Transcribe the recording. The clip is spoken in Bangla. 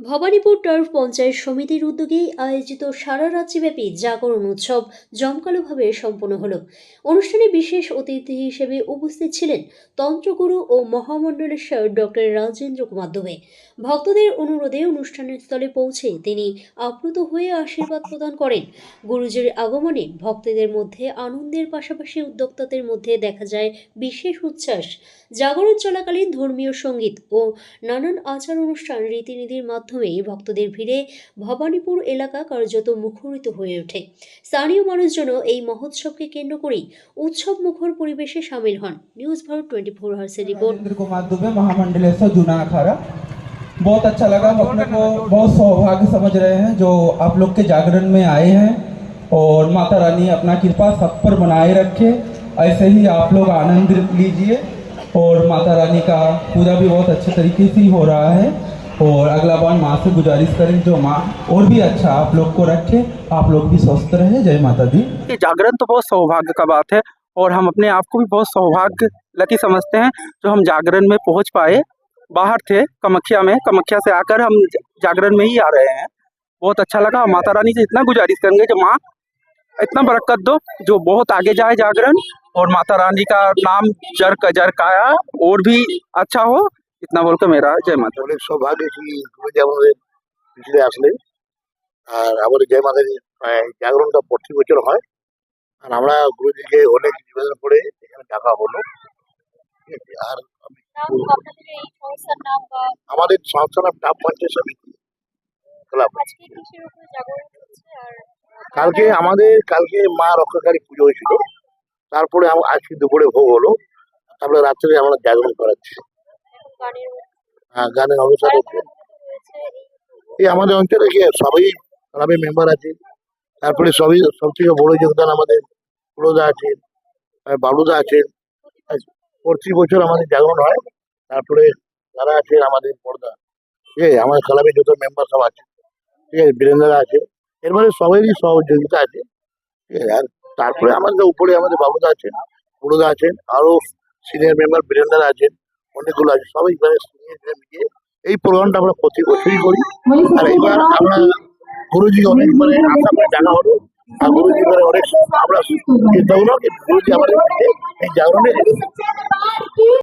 ভবানীপুর টার্ফ পঞ্চায়েত সমিতির উদ্যোগে আয়োজিত সারা রাজ্যব্যাপী জাগরণ উৎসব জমকালোভাবে সম্পন্ন হল। অনুষ্ঠানে বিশেষ অতিথি হিসেবে উপস্থিত ছিলেন তন্ত্রগুরু ও মহামণ্ডলেশ্বর ডক্টর রাজেন্দ্র কুমার দুবে। ভক্তদের অনুরোধে অনুষ্ঠানের স্থলে পৌঁছে তিনি আপ্লুত হয়ে আশীর্বাদ প্রদান করেন। গুরুজির আগমনে ভক্তদের মধ্যে আনন্দের পাশাপাশি উদ্যোক্তাদের মধ্যে দেখা যায় বিশেষ উচ্ছ্বাস। জাগরণ চলাকালীন ধর্মীয় সংগীত ও নানান আচার অনুষ্ঠান রীতিনীতির মাধ্যমে ভক্তদের ভিড়ে ভবানীপুর এলাকা কার্যত মুখরিত হয়ে ওঠে স্থানীয় মানুষজনও এই মহোৎসবকে কেন্দ্র করেই উৎসব মুখর পরিবেশে সামিল হন নিউজ ভারত টোয়েন্টি ফোর হার্সের রিপোর্ট राजेंद्र कुमार दुबे महामंडलेश्वर जूना अखाड़ा बहुत अच्छा लगा हम अपने को बहुत सौभाग्य समझ रहे हैं जो आप लोग के जागरण में आए हैं और माता रानी अपना कृपा सब पर बनाए रखे ऐसे ही आप लोग आनंद लीजिए और माता रानी का पूजा भी बहुत अच्छे तरीके से ही हो रहा है और अगला बार माँ से गुजारिश करें जो माँ और भी अच्छा आप लोग को रखे, आप लोग भी स्वस्थ रहे। जय माता दी जागरण तो बहुत सौभाग्य का बात है और हम अपने आप को भी बहुत सौभाग्य लकी समझते हैं, जो हम जागरण में पहुँच पाए, बाहर थे, कमख्या में, कमख्या से आकर हम जागरण में ही आ रहे हैं। बहुत अच्छा लगा माता रानी से इतना गुजारिश करेंगे कि माँ, इतना बरकत दो, जो बहुत आगे जाए जागरण, और माता रानी का नाम जर का, जर काया, और भी अच्छा हो इतना बोल के मेरा जय माता অনেক সৌভাগ্য কি গুরুজি আমাদের পিছনে আসলেন আর আমাদের জয় মাতাজি আহ, জাগরণটা প্রতি বছর হয় আর আমরা গুরুজিকে অনেক নিবেদন করে এখানে ডাকা হলো ঠিক আছে? আর আমি নাম বলবো, আপনাদের এই সংস্থার নাম বা আমাদের সংস্থার নাম টাপ পঞ্চায়েত সমিতি ক্লাব আজকে কিসের উপরে জাগরণ হচ্ছে আর কালকে আমাদের কালকে মা রক্ষাকারী পুজো হয়েছিল তারপরে আম- আজকে দুপুরে ভোগ হলো তারপরে রাত্রে আমরা জাগরণ করাচ্ছি এখন গানের রয়েছে এই আমাদের অঞ্চলে কি সবাই ক্লাবের মেম্বার আছে। তারপরে সবই সব থেকে বড় যোগদান আমাদের পুরোদা আছেন বাবুদা আছেন প্রতি বছর আমাদের জাগরণ হয়। তারপরে যারা আছেন আমাদের পর্দা ঠিক আছে? আমাদের ক্লাবের যত মেম্বার সব আছে ঠিক আছে? বীরেন্দ্ররা আছে। এর মানে সবারই সহযোগিতা আছে ঠিক আছে? আর তারপরে আমাদের উপরে আমাদের বাবুদা আছেন পুরোদা আছেন আরও সিনিয়র মেম্বার বীরেন্দ্ররা আছেন। অনেকগুলো আছে। সবাই মিলিয়ে এই প্রোগ্রামটা আমরা প্রতি বছরই করি। আর এইবার আমরা গুরুজি অনেক মানে আশা করে জানা হলো। আর গুরুজি মানে অনেক আমরা চিন্তা হলো গুরুজি আমাদের এই জাগরণে